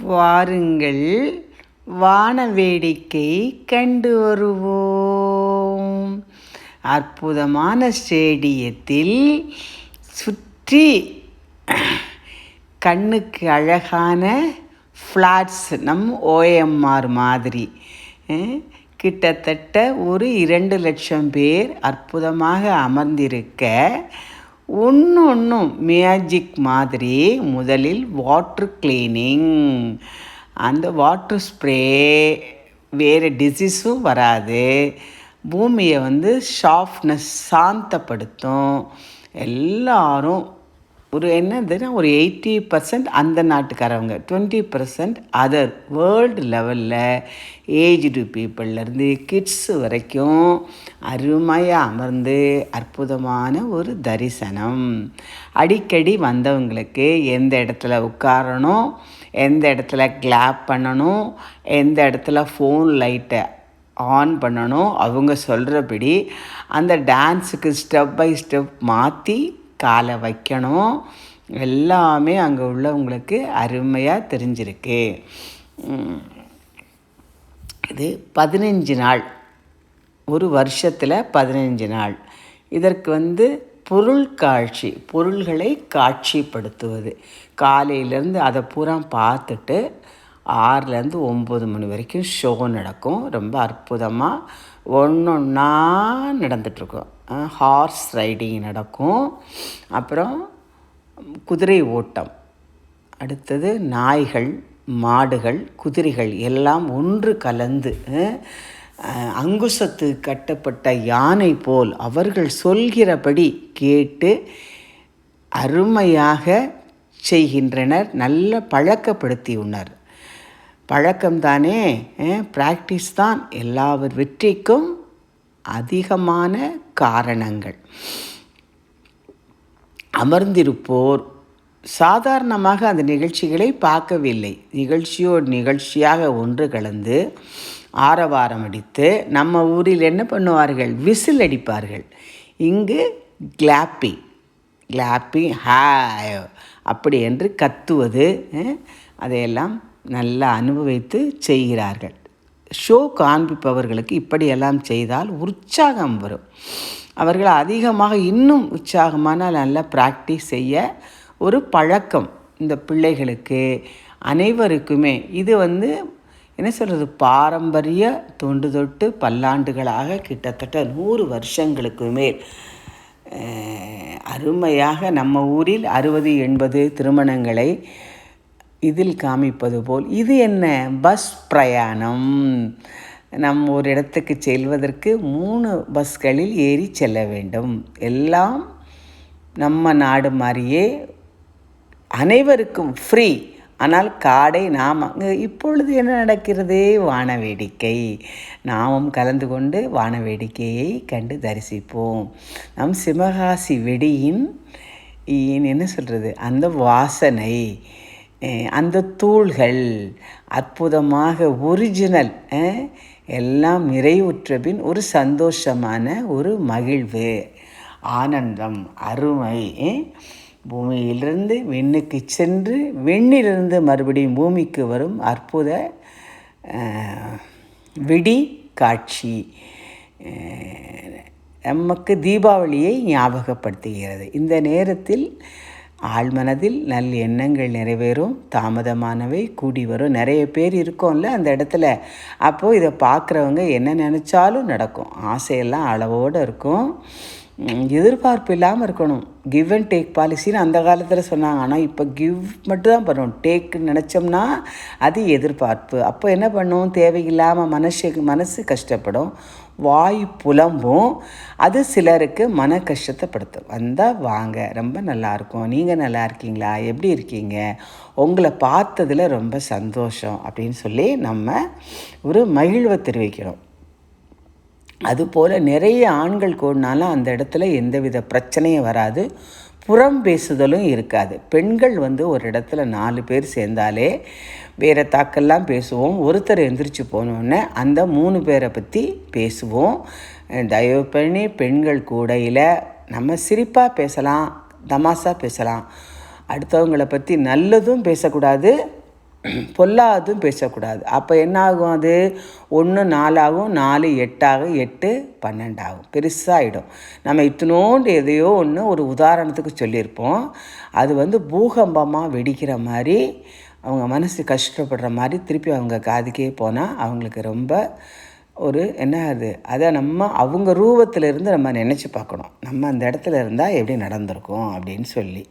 வாருங்கள் வான வேடிக்கை கண்டு வருவோம். அற்புதமான ஸ்டேடியத்தில் சுற்றி கண்ணுக்கு அழகான ஃப்ளாட்ஸ் நம் ஓஎம்ஆர் மாதிரி. கிட்டத்தட்ட ஒரு இரண்டு லட்சம் பேர் அற்புதமாக அமர்ந்திருக்க ஒன்று ஒன்றும் மேஜிக் மாதிரி முதலில் வாட்ரு கிளீனிங் அந்த வாட்ரு ஸ்ப்ரே வேறு டிசீஸும் வராது. பூமியை வந்து ஷாஃப்னஸ் சாந்தப்படுத்தும். எல்லாரும் ஒரு என்னதுன்னா ஒரு எயிட்டி பர்சன்ட் அந்த நாட்டுக்காரவங்க. டுவெண்ட்டி பர்சன்ட் அதர் வேர்ல்டு லெவலில் ஏஜ்டு பீப்புள்லேருந்து கிட்ஸ் வரைக்கும் அருமையாக அமர்ந்து அற்புதமான ஒரு தரிசனம். அடிக்கடி வந்தவங்களுக்கு எந்த இடத்துல உட்காரணும் எந்த இடத்துல கிளாப் பண்ணணும் எந்த இடத்துல ஃபோன் லைட்டை ஆன் பண்ணணும் அவங்க சொல்கிறபடி அந்த டான்ஸுக்கு ஸ்டெப் பை ஸ்டெப் மாற்றி காலை வைக்கணும். எல்லாமே அங்கே உள்ளவங்களுக்கு அருமையாக தெரிஞ்சிருக்கு. இது பதினஞ்சு நாள். ஒரு வருஷத்தில் பதினஞ்சு நாள். இதற்கு வந்து பொருள் காட்சி பொருள்களை காட்சிப்படுத்துவது. காலையிலேருந்து அதை பூரா பார்த்துட்டு ஆறுலேருந்து ஒம்பது மணி வரைக்கும் ஷோ நடக்கும். ரொம்ப அற்புதமாக ஒன்று ஒன்றா நடந்துகிட்ருக்கும் ஹார்ஸ் ரைடிங் நடக்கும். அப்புறம் குதிரை ஓட்டம். அடுத்தது நாய்கள் மாடுகள் குதிரைகள் எல்லாம் ஒன்று கலந்து அங்குசத்து கட்டப்பட்ட யானை போல் அவர்கள் சொல்கிறபடி கேட்டு அருமையாக செய்கின்றனர். நல்ல பழக்கப்படுத்தியுள்னர் பழக்கம்தானே? ப்ராக்டிஸ் தான் எல்லாவர் வெற்றிக்கும் அதிகமான காரணங்கள். அமர்ந்திருப்போர் சாதாரணமாக அந்த நிகழ்ச்சிகளை பார்க்கவில்லை. நிகழ்ச்சியோடு நிகழ்ச்சியாக ஒன்று கலந்து ஆரவாரம் அடித்து நம்ம ஊரில் என்ன பண்ணுவார்கள்? விசில் அடிப்பார்கள். இங்கு கிளாப்பி கிளாப்பி ஹாய் அப்படி என்று கத்துவது அதையெல்லாம் நல்லா அனுபவித்து செய்கிறார்கள். ஷோ காண்பிப்பவர்களுக்கு இப்படியெல்லாம் செய்தால் உற்சாகம் வரும். அவர்கள் அதிகமாக இன்னும் உற்சாகமான நல்ல ப்ராக்டிஸ் செய்ய ஒரு பழக்கம் இந்த பிள்ளைகளுக்கு. அனைவருக்குமே இது வந்து என்ன சொல்கிறது பாரம்பரிய தொண்டு தொட்டு பல்லாண்டுகளாக கிட்டத்தட்ட நூறு வருஷங்களுக்கு மேல். அருமையாக நம்ம ஊரில் அறுபது எண்பது திருமணங்களை இதில் காமிப்பது போல் இது என்ன? பஸ் பிரயாணம். நம் ஒரு இடத்துக்கு செல்வதற்கு மூணு பஸ்களில் ஏறி செல்ல வேண்டும். எல்லாம் நம்ம நாடு மாதிரியே அனைவருக்கும் ஃப்ரீ ஆனால் காடை நாம் அங்கே இப்பொழுது என்ன நடக்கிறது? வான வேடிக்கை நாமும் கலந்து கொண்டு வான வேடிக்கையை கண்டு தரிசிப்போம். நம் சிவகாசி வெடியின் என்ன சொல்கிறது அந்த வாசனை. அந்த தூள்கள் அற்புதமாக ஒரிஜினல் எல்லாம் நிறைவுற்ற பின் ஒரு சந்தோஷமான ஒரு மகிழ்வு ஆனந்தம் அருமை பூமியிலிருந்து விண்ணுக்கு சென்று விண்ணிலிருந்து மறுபடியும் பூமிக்கு வரும் அற்புத விடி காட்சி நமக்கு தீபாவளியை ஞாபகப்படுத்துகிறது. இந்த நேரத்தில் ஆழ்மனதில் நல் எண்ணங்கள் நிறைவேறும் தாமதமானவை கூடி வரும். நிறைய பேர் இருக்கோம்ல அந்த இடத்துல. அப்போது இதை பார்க்குறவங்க என்ன நினச்சாலும் நடக்கும். ஆசையெல்லாம் அளவோடு இருக்கும். எதிர்பார்ப்பு இல்லாமல் இருக்கணும். கிவ் அண்ட் டேக் பாலிசின்னு அந்த காலத்தில் சொன்னாங்க. ஆனால் இப்போ கிவ் மட்டும் தான் பண்ணணும். டேக்குன்னு நினச்சோம்னா அது எதிர்பார்ப்பு. அப்போ என்ன பண்ணும்? தேவையில்லாமல் மனசு மனசு கஷ்டப்படும். வாய் புலம்பும். அது சிலருக்கு மன கஷ்டத்தை படுத்தும். வந்தால் வாங்க. ரொம்ப நல்லாயிருக்கும். நீங்கள் நல்லா இருக்கீங்களா? எப்படி இருக்கீங்க? உங்களை பார்த்ததில் ரொம்ப சந்தோஷம் அப்படின்னு சொல்லி நம்ம ஒரு மகிழ்வை தெரிவிக்கிறோம் அதுபோல் நிறைய ஆண்கள் கூடினாலும் அந்த இடத்துல எந்தவித பிரச்சனையும் வராது. புறம் பேசுதலும் இருக்காது. பெண்கள் வந்து ஒரு இடத்துல நாலு பேர் சேர்ந்தாலே வேறு தாக்கெல்லாம் பேசுவோம். ஒருத்தர் எந்திரிச்சு போனோடனே அந்த மூணு பேரை பற்றி பேசுவோம். தயவு பண்ணி பெண்கள் கூடையில் நம்ம சிரிப்பாக பேசலாம் தமாஷாக பேசலாம். அடுத்தவங்களை பற்றி நல்லதும் பேசக்கூடாது. பொல்லாதும் பேசக்கூடாது. அப்போ என்ன ஆகும் அது? ஒன்று நாலாகும் நாலு எட்டாகும் எட்டு பன்னெண்டாகும். பெருசாகிடும் நம்ம இத்தினோண்டு எதையோ ஒன்று ஒரு உதாரணத்துக்கு சொல்லியிருப்போம். அது வந்து பூகம்பமாக வெடிக்கிற மாதிரி அவங்க மனசு கஷ்டப்படுற மாதிரி திருப்பி அவங்க காதுக்கே போனால் அவங்களுக்கு ரொம்ப ஒரு என்ன அது? அதை நம்ம அவங்க ரூபத்திலிருந்து நம்ம நினச்சி பார்க்கணும். நம்ம அந்த இடத்துல இருந்தால் எப்படி நடந்திருக்கும் அப்படின்னு சொல்லி.